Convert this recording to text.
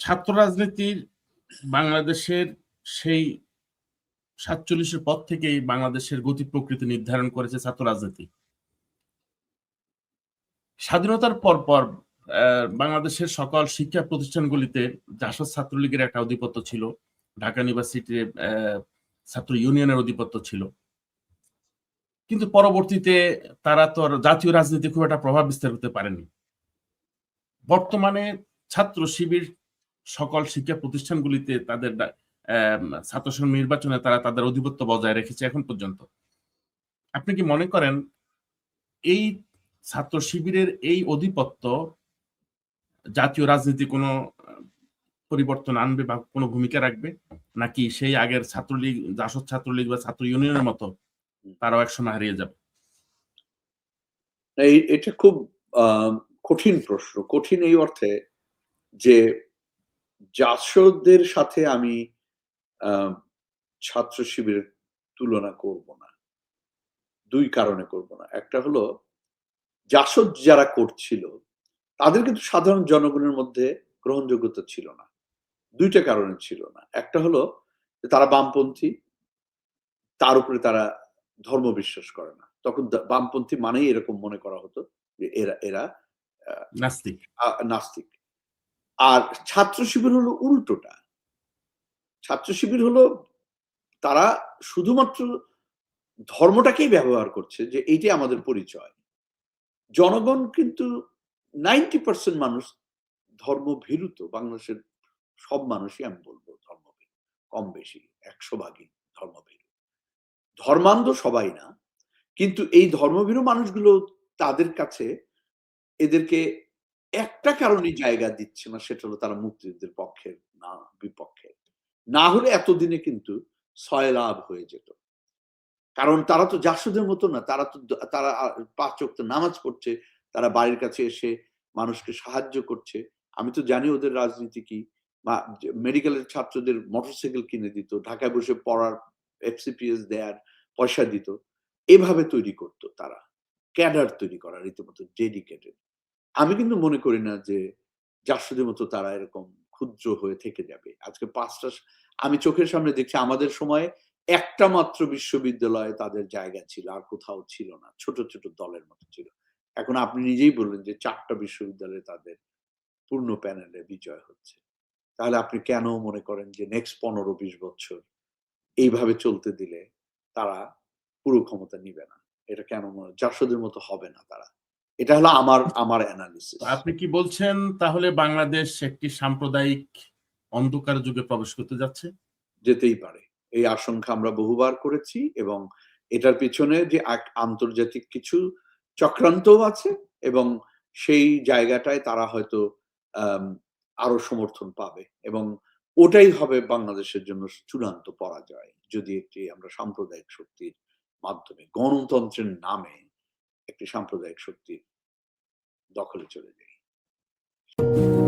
ছাত্র রাজনীতির বাংলাদেশের সেই সাতচল্লিশের পর থেকেই বাংলাদেশের গতি প্রকৃতি নির্ধারণ করেছে ছাত্র রাজনীতি। স্বাধীনতার পর পর আহ, বাংলাদেশের সকল শিক্ষা প্রতিষ্ঠানগুলিতে জাসদ ছাত্রলীগের একটা আধিপত্য ছিল। ঢাকা ইউনিভার্সিটির ছাত্র ইউনিয়নের আধিপত্য ছিল। কিন্তু পরবর্তীতে তারা তো জাতীয় রাজনীতি খুব একটা প্রভাব বিস্তার করতে পারেনি। বর্তমানে ছাত্র শিবির সকল শিক্ষা প্রতিষ্ঠানগুলিতে তাদের ছাত্র নির্বাচনে তারা তাদের আধিপত্য বজায় রেখেছে এখন পর্যন্ত। আপনি কি মনে করেন এই ছাত্র শিবিরের এই অধিপত্য জাতীয় রাজনীতি কোনো পরিবর্তন আনবে বা কোনো ভূমিকা রাখবে? নাকি সেই আগের ছাত্রলীগ, জাসদ ছাত্রলীগ বা ছাত্র ইউনিয়নের মতো তারাও একসময় হারিয়ে যাবে? এটা খুব কঠিন প্রশ্ন। কঠিন এই অর্থে যে জাসদের সাথে আমি ছাত্র শিবিরের তুলনা করব না। দুই কারণে করব না। একটা হলো জাসদ যারা করছিল তাদের কিন্তু সাধারণ জনগণের মধ্যে গ্রহণযোগ্যতা ছিল না। দুইটা কারণে ছিল না। একটা হলো তারা বামপন্থী তার উপরে তারা ধর্ম বিশ্বাস করে না। তখন বামপন্থী মানেই এরকম মনে করা হতো যে এরা এরা নাস্তিক। নাস্তিক। আর ছাত্র শিবির হলো উল্টোটা। ছাত্র শিবির হলো তারা শুধুমাত্র ধর্মটাকেই ব্যবহার করছে যে এইটাই আমাদের পরিচয়। জনগণ কিন্তু নাইনটি পার্সেন্ট মানুষ ধর্মভীরুত, বাংলাদেশের সব মানুষই আমি বলব ধর্মভীরু, কম বেশি, একশো ভাগই ধর্মভীরু। ধর্মান্ধ সবাই না, কিন্তু এই ধর্মভীরু মানুষগুলো তাদের কাছে এদেরকে একটা কারণে জায়গা দিচ্ছে না, সেটা হলো তারা মুক্তিযুদ্ধের পক্ষের না, বিপক্ষে। না হলে এতদিনে কিন্তু ছয় লাভ হয়ে যেত। কারণ তারা তো জাসদের মতো না, তারা তো তারা পাঁচ ওয়াক্ত নামাজ পড়ছে, তারা বাড়ির কাছে এসে মানুষকে সাহায্য করছে। আমি তো জানি ওদের রাজনীতি কি। বা মেডিকেলের ছাত্রদের মোটরসাইকেল কিনে দিত, ঢাকায় বসে পড়ার এফসিপিএস দেয়ার পয়সা দিত। এভাবে তৈরি করতো তারা। ক্যাডার তৈরি করা, রীতিমতো ডেডিকেটেড। আমি কিন্তু মনে করি না যে জাসদের মতো তারা এরকম ক্ষুদ্র হয়ে থেকে যাবে। আজকে পাঁচটা আমি চোখের সামনে দেখছি আমাদের সময় একটা মাত্র বিশ্ববিদ্যালয়ে তাদের জায়গা ছিল, আর কোথাও ছিল না। ছোট ছোট দলের মতো ছিল। এখন আপনি নিজেই বললেন যে চারটা বিশ্ববিদ্যালয়ে তাদের পূর্ণ প্যানেলে বিজয় হচ্ছে। তাহলে আপনি কেন মনে করেন যে নেক্সট পনেরো, বিশ বছর এইভাবে চলতে দিলে তারা পুরো ক্ষমতা নিবে না? এটা কেন মনে, জাসদের মতো হবে না তারা? এটা হলো আমার আমার অ্যানালিসিস আপনি কি বলছেন তাহলে বাংলাদেশ একটি সাম্প্রদায়িক অন্ধকার যুগে প্রবেশ করতে যাচ্ছে? যেতেই পারে। এই আশঙ্কা আমরা বহুবার করেছি এবং এটার পিছনে যে আন্তর্জাতিক কিছু চক্রান্তও আছে এবং সেই জায়গাটায় তারা হয়তো আরও সমর্থন পাবে এবং ওটাই হবে বাংলাদেশের জন্য চূড়ান্ত পরাজয় যদি একটি আমরা সাম্প্রদায়িক শক্তির মাধ্যমে গণতন্ত্রের নামে একটি সাম্প্রদায়িক শক্তির দখলে চলে যাই।